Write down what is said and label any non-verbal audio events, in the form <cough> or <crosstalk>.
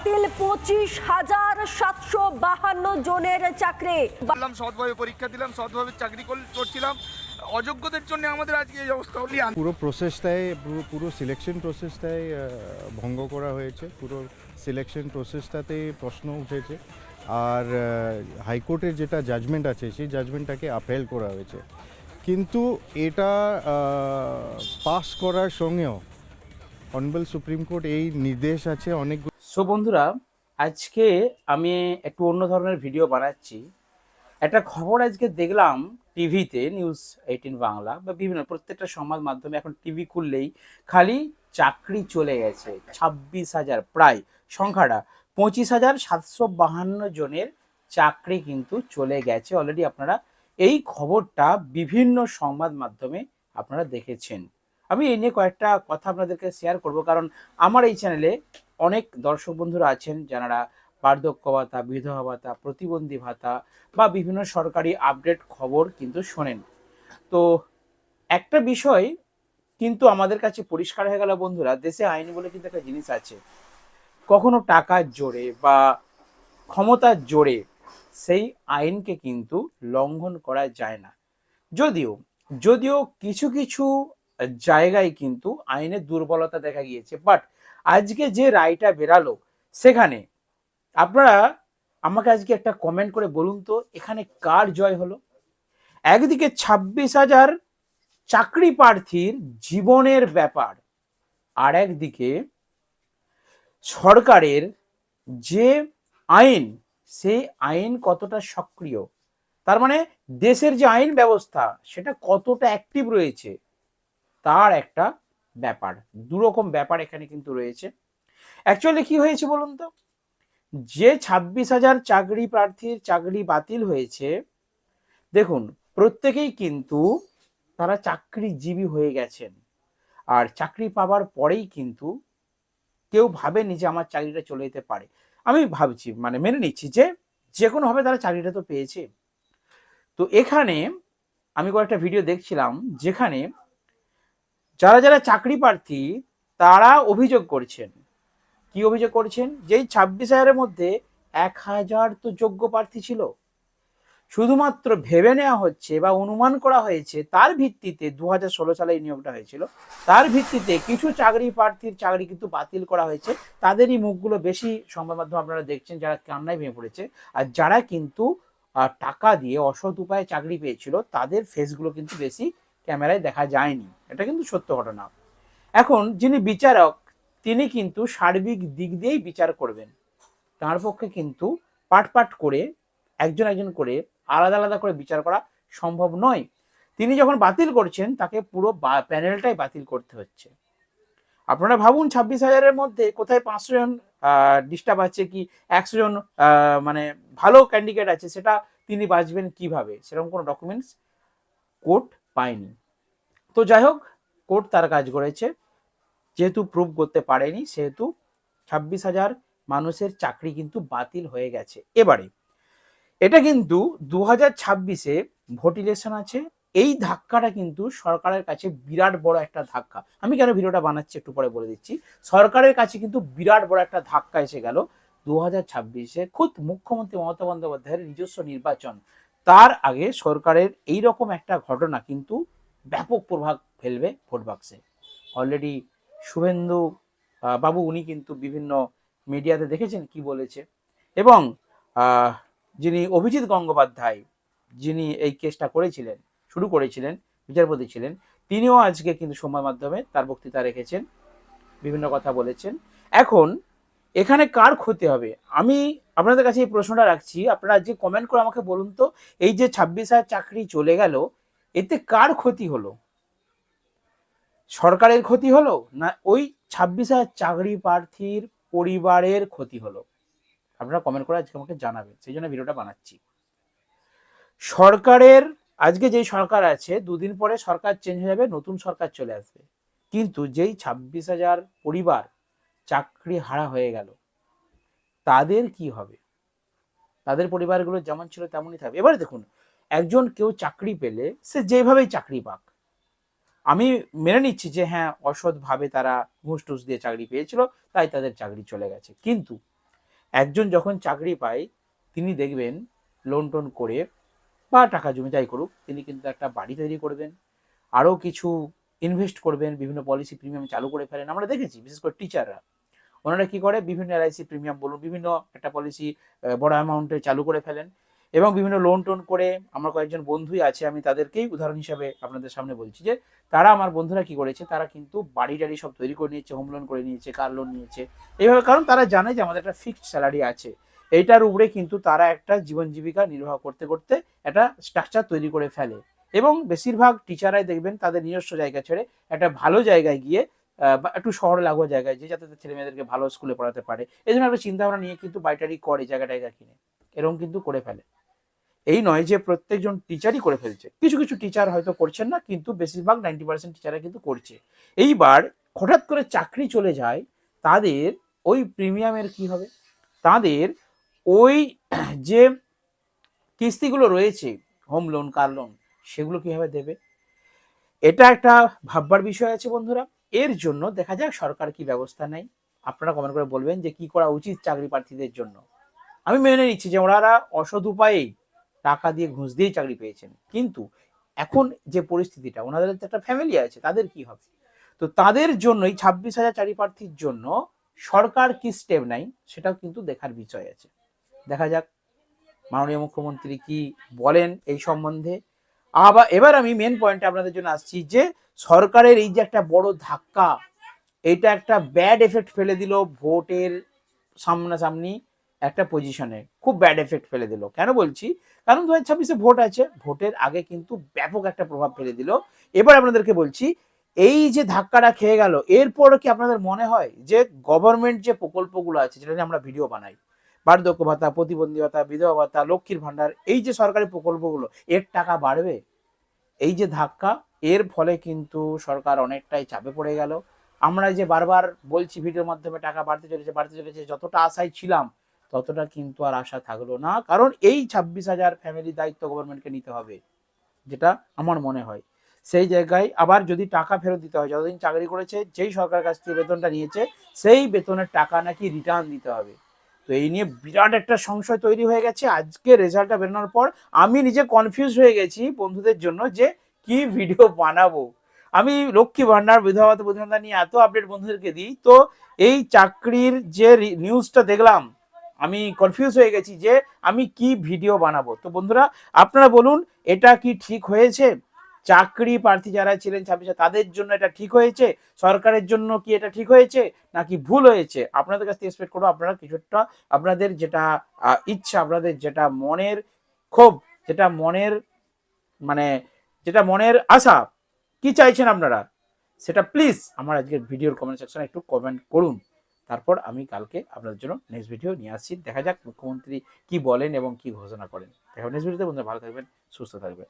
বাতিল পঁচিশ হাজার সাতশো বাহান্ন জনের চাকরি। সৎভাবে পরীক্ষা দিলাম সৎভাবে চাকরি কর- করছিলাম। অযোগ্যদের জন্য আমাদের আজকে এই অবস্থা হলি পুরো প্রসেসটাই পুরো পুরো সিলেকশন প্রসেসটাই ভঙ্গ করা হয়েছে। পুরো সিলেকশন প্রসেসটাতে প্রশ্ন উঠেছে। আর হাইকোর্টের যেটা জাজমেন্ট আছে সেই জাজমেন্টটাকে আপেল করা হয়েছে। কিন্তু এটা পাস করার সঙ্গেও অনবেল সুপ্রিম কোর্ট এই নির্দেশ আছে অনেক সো বন্ধুরা, আজকে আমি একটু অন্য ধরনের ভিডিও বানাচ্ছি। একটা খবর আজকে দেখলাম টিভিতে নিউজ এইটিন বাংলা, বা বিভিন্ন প্রত্যেকটা সংবাদ মাধ্যমে এখন টিভি খুললেই খালি চাকরি চলে গেছে। ছাব্বিশ হাজার প্রায় সংখ্যাটা। পঁচিশ হাজার সাতশো বাহান্ন জনের চাকরি কিন্তু চলে গেছে। অলরেডি আপনারা এই খবরটা বিভিন্ন সংবাদ মাধ্যমে আপনারা দেখেছেন। আমি এই নিয়ে কয়েকটা কথা আপনাদেরকে শেয়ার করব, কারণ আমার এই চ্যানেলে অনেক দর্শক বন্ধুরা আছেন যারা বার্ধক্য ভাতা, বিধবা ভাতা, প্রতিবন্ধী ভাতা বা বিভিন্ন সরকারি আপডেট খবর কিন্তু শোনেন। তো একটা বিষয় কিন্তু আমাদের কাছে পরিষ্কার হয়ে গেল বন্ধুরা, দেশে আইন বলে কিন্তু একটা জিনিস আছে। কখনো টাকার জোরে বা ক্ষমতার জোরে সেই আইনকে কিন্তু লঙ্ঘন করা যায় না। যদিও যদিও কিছু কিছু জায়গায় কিন্তু আইনের দুর্বলতা দেখা গিয়েছে বাট আজকে যে রায়টা বেরালো, সেখানে আপনারা আমাকে আজকে একটা কমেন্ট করে বলুন তো, এখানে কার জয় হলো? একদিকে ছাব্বিশ হাজার চাকরি প্রার্থীর জীবনের ব্যাপার, আর একদিকে সরকারের যে আইন, সেই আইন কতটা সক্রিয়? তার মানে দেশের যে আইন ব্যবস্থা, সেটা কতটা অ্যাক্টিভ রয়েছে, তার একটা ব্যাপার, দুরকম ব্যাপার এখানে কিন্তু রয়েছে। অ্যাকচুয়ালি কি হয়েছে বলুন তো? যে ছাব্বিশ হাজার চাকরি প্রার্থীর চাকরি বাতিল হয়েছে, দেখুন, প্রত্যেকেই কিন্তু তারা চাকরিজীবী হয়ে গেছেন। আর চাকরি পাওয়ার পরেই কিন্তু কেউ ভাবেনি যে আমার চাকরিটা চলে যেতে পারে। আমি ভাবছি মানে মেনে নিচ্ছি যে যে কোনোভাবে তারা চাকরিটা তো পেয়েছে। তো এখানে আমি কয়েকটা ভিডিও দেখছিলাম, যেখানে যারা যারা চাকরি প্রার্থী, তারা অভিযোগ করছেন। কি অভিযোগ করছেন? যেই ছাব্বিশ হাজারের মধ্যে এক হাজার তো যোগ্য প্রার্থী ছিল। শুধুমাত্র ভেবে নেওয়া হচ্ছে বা অনুমান করা হয়েছে, তার ভিত্তিতে দু হাজার ষোলো সালে এই নিয়োগটা হয়েছিল, তার ভিত্তিতে কিছু চাকরি প্রার্থীর চাকরি কিন্তু বাতিল করা হয়েছে। তাদেরই মুখগুলো বেশি সংবাদ মাধ্যম আপনারা দেখছেন, যারা কান্নায় ভেঙে পড়েছে। আর যারা কিন্তু টাকা দিয়ে অসৎ উপায়ে চাকরি পেয়েছিল, তাদের ফেসগুলো কিন্তু বেশি ক্যামেরায় দেখা যায়নি। এটা কিন্তু সত্য ঘটনা। এখন যিনি বিচারক, তিনি কিন্তু সার্বিক দিক দিয়েই বিচার করবেন। তার পক্ষে কিন্তু পাট পাট করে, একজন একজন করে, আলাদা আলাদা করে বিচার করা সম্ভব নয়। তিনি যখন বাতিল করছেন, তাকে পুরো প্যানেলটাই বাতিল করতে হচ্ছে। আপনারা ভাবুন, ছাব্বিশ হাজারের মধ্যে কোথায় পাঁচশো জন ডিস্টার্ব আছে কি, একশো জন মানে ভালো ক্যান্ডিডেট আছে, সেটা তিনি বাঁচবেন কীভাবে? সেরকম কোনো ডকুমেন্টস কোর্ট পায়নি। তো যাই হোক, কোর্ট তার কাজ করেছে। যেহেতু প্রুভ করতে পারেনি, সেহেতু ছাব্বিশ হাজার মানুষের চাকরি কিন্তু বাতিল হয়ে গেছে। এবারে, এটা কিন্তু দু হাজার ছাব্বিশে ভোট ইলেকশন আছে। এই ধাক্কাটা কিন্তু সরকারের কাছে বিরাট বড় একটা ধাক্কা। আমি কেন ভিডিওটা বানাচ্ছি একটু পরে বলে দিচ্ছি। সরকারের কাছে কিন্তু বিরাট বড় একটা ধাক্কা এসে গেল দু হাজার ছাব্বিশে। খুদ মুখ্যমন্ত্রী মমতা বন্দ্যোপাধ্যায়ের নিজস্ব নির্বাচন। তার আগে সরকারের এই রকম একটা ঘটনা কিন্তু ব্যাপক প্রভাব ফেলবে ভোট বাক্সে অলরেডি শুভেন্দু বাবু উনি কিন্তু বিভিন্ন মিডিয়াতে দেখেছেন কি বলেছে। এবং যিনি অভিজিৎ গঙ্গোপাধ্যায়, যিনি এই কেসটা করেছিলেন, শুরু করেছিলেন, বিচারপতি ছিলেন, তিনিও আজকে কিন্তু সময় মাধ্যমে তার বক্তৃতা রেখেছেন, বিভিন্ন কথা বলেছেন। এখন, এখানে কার ক্ষতি হবে? আমি আপনাদের কাছে এই প্রশ্নটা রাখছি। আপনারা যে কমেন্ট করে আমাকে বলুন তো, এই যে ছাব্বিশ হাজার চাকরি চলে গেল এতে কার ক্ষতি হলো? সরকারের ক্ষতি হলো না ওই ছাব্বিশ হাজার চাকরি প্রার্থীর পরিবারের ক্ষতি হলো? আপনারা কমেন্ট করে আজকে আমাকে জানাবেন, সেই জন্য ভিডিওটা বানাচ্ছি। সরকারের, আজকে যেই সরকার আছে, দুদিন পরে সরকার চেঞ্জ হয়ে যাবে, নতুন সরকার চলে আসবে। কিন্তু যেই ছাব্বিশ হাজার পরিবার চাকরি হারা হয়ে গেল, তাদের কি হবে? তাদের পরিবারগুলো যেমন ছিল তেমনই থাকবে। এবারে দেখুন একজন কেউ চাকরি পেলে সে যেভাবেই চাকরি পাক। আমি মেনে নিচ্ছি যে হ্যাঁ অসৎভাবে তারা ঘুষ টুস দিয়ে চাকরি পেয়েছিল, তাই তাদের চাকরি চলে গেছে। কিন্তু একজন যখন চাকরি পায়, তিনি দেখবেন লোন টোন করে বা টাকা জমি যাই করুক, তিনি কিন্তু একটা বাড়ি তৈরি করবেন, আরও কিছু ইনভেস্ট করবেন, বিভিন্ন পলিসি প্রিমিয়াম চালু করে ফেলেন। আমরা দেখেছি, বিশেষ করে টিচাররা ওনারা কি করে? বিভিন্ন এলআইসি প্রিমিয়াম বলুন, বিভিন্ন একটা পলিসি বড় অ্যামাউন্টে চালু করে ফেলেন। এবং বিভিন্ন লোন টোন করে আমার কয়েকজন বন্ধুই আছে, আমি তাদেরকেই উদাহরণ হিসাবে আপনাদের সামনে বলছি যে, তারা আমার বন্ধুরা কি করেছে? তারা কিন্তু বাড়ি টাড়ি সব তৈরি করে নিয়েছে হোম লোন করে নিয়েছে কার লোন নিয়েছে। এইভাবে কারণ তারা জানে যে আমাদের একটা ফিক্সড স্যালারি আছে। এইটার উপরে কিন্তু তারা একটা জীবন জীবিকা নির্বাহ করতে করতে একটা স্ট্রাকচার তৈরি করে ফেলে। এবং বেশিরভাগ টিচারাই দেখবেন তাদের নিজস্ব জায়গা ছেড়ে একটা ভালো জায়গায় গিয়ে বা একটু শহরে লাগোয়া জায়গায় যে যাতে ছেলে মেয়েদেরকে ভালো স্কুলে পড়াতে পারে। এই জন্য একটা চিন্তা ভাবনা নিয়ে কিন্তু বাইটারি করে জায়গা টায়গা কিনে। এরকম কিন্তু করে ফেলে। এই নয় যে প্রত্যেকজন টিচারই করে ফেলছে। কিছু কিছু টিচার হয়তো করছেন না, কিন্তু বেশিরভাগ নাইনটি পার্সেন্ট টিচাররা কিন্তু করছে। এইবার হঠাৎ করে চাকরি চলে যায়, তাদের ওই প্রিমিয়ামের কি হবে? তাদের ওই <clears throat> যে কিস্তিগুলো রয়েছে হোম লোন কার লোন সেগুলো কীভাবে দেবে? এটা একটা ভাববার বিষয় আছে বন্ধুরা। এর জন্য দেখা যাক সরকার কি ব্যবস্থা নেয়। আপনারা কমেন্ট করে বলবেন যে কি করা উচিত চাকরি প্রার্থীদের জন্য। আমি মেনে নিচ্ছি যে ওনারা অসৎ উপায়েই টাকা দিয়ে ঘুষ দিয়েই চাকরি পেয়েছেন। কিন্তু এখন যে পরিস্থিতিটা, ওনাদের একটা ফ্যামিলি আছে, তাদের কি হবে? তো তাদের জন্যই ছাব্বিশ হাজার চাকরি প্রার্থীর জন্য সরকার কি স্টেপ নেয়, সেটাও কিন্তু দেখার বিষয় আছে। দেখা যাক, মাননীয় মুখ্যমন্ত্রী কি বলেন এই সম্বন্ধে। আবার, এবার আমি মেন পয়েন্টে আপনাদের জন্য আসছি যে, সরকারের এই যে একটা বড় ধাক্কা, এটা একটা ব্যাড এফেক্ট ফেলে দিল ভোটের সামনাসামনি। একটা পজিশনে খুব ব্যাড এফেক্ট ফেলে দিল। কেন বলছি? কারণ দু হাজার ভোট আছে। ভোটের আগে কিন্তু ব্যাপক একটা প্রভাব ফেলে দিল। এবার আপনাদেরকে বলছি, এই যে ধাক্কাটা খেয়ে গেল, এরপরও কি আপনাদের মনে হয় যে গভর্নমেন্ট যে প্রকল্পগুলো আছে, যেটা নিয়ে আমরা ভিডিও বানাই, বার্ধক্য ভাতা, প্রতিবন্ধী ভাতা, বিধবা ভাতা, লক্ষ্মীর ভান্ডার এই যে সরকারি প্রকল্পগুলো, এর টাকা বাড়বে? এই যে ধাক্কা, এর ফলে কিন্তু সরকার অনেকটাই চাপে পড়ে গেল। আমরা যে বারবার বলছি, ভিডিওর মাধ্যমে টাকা বাড়তে চলেছে বাড়তে চলেছে, যতটা আশায় ছিলাম ততটা কিন্তু আর আশা থাকল না। কারণ এই ছাব্বিশ হাজার ফ্যামিলি দায়িত্ব গভর্নমেন্টকে নিতে হবে, যেটা আমার মনে হয়। সেই জায়গায় আবার যদি টাকা ফেরত দিতে হয়, যতদিন চাকরি করেছে, যেই সরকার কাছ থেকে বেতনটা নিয়েছে, সেই বেতনের টাকা নাকি রিটার্ন দিতে হবে। তো এই নিয়ে বিরাট একটা সংশয় তৈরি হয়ে গেছে। আজকে রেজাল্টটা বেরোনোর পর আমি নিজে কনফিউজ হয়ে গেছি বন্ধুদের জন্য যে কি ভিডিও বানাবো। আমি লক্ষ্মী ভান্ডার বিধবা প্রতিবন্ধা নিয়ে এত আপডেট বন্ধুদেরকে দিই। তো এই চাকরির যে নিউজটা দেখলাম আমি কনফিউজ হয়ে গেছি যে আমি কি ভিডিও বানাবো। তো বন্ধুরা, আপনারা বলুন, এটা কি ঠিক হয়েছে? চাকরি প্রার্থী যারা ছিলেন ছাব্বিশে, তাদের জন্য এটা ঠিক হয়েছে? সরকারের জন্য কি এটা ঠিক হয়েছে? নাকি ভুল হয়েছে? আপনাদের কাছ থেকে এক্সপেক্ট করব, আপনারা কিছুটা আপনাদের যেটা ইচ্ছা, আপনাদের যেটা মনের ক্ষোভ, যেটা মনের মানে যেটা মনের আশা, কি চাইছেন আপনারা? সেটা প্লিজ আমার আজকের ভিডিওর কমেন্ট সেকশনে একটু কমেন্ট করুন। তারপর আমি কালকে আপনাদের জন্য নেক্সট ভিডিও নিয়ে আসছি। দেখা যাক মুখ্যমন্ত্রী কি বলেন এবং কি ঘোষণা করেন। দেখা নেক্সট ভিডিওতে বন্ধুরা, ভালো থাকবেন, সুস্থ থাকবেন।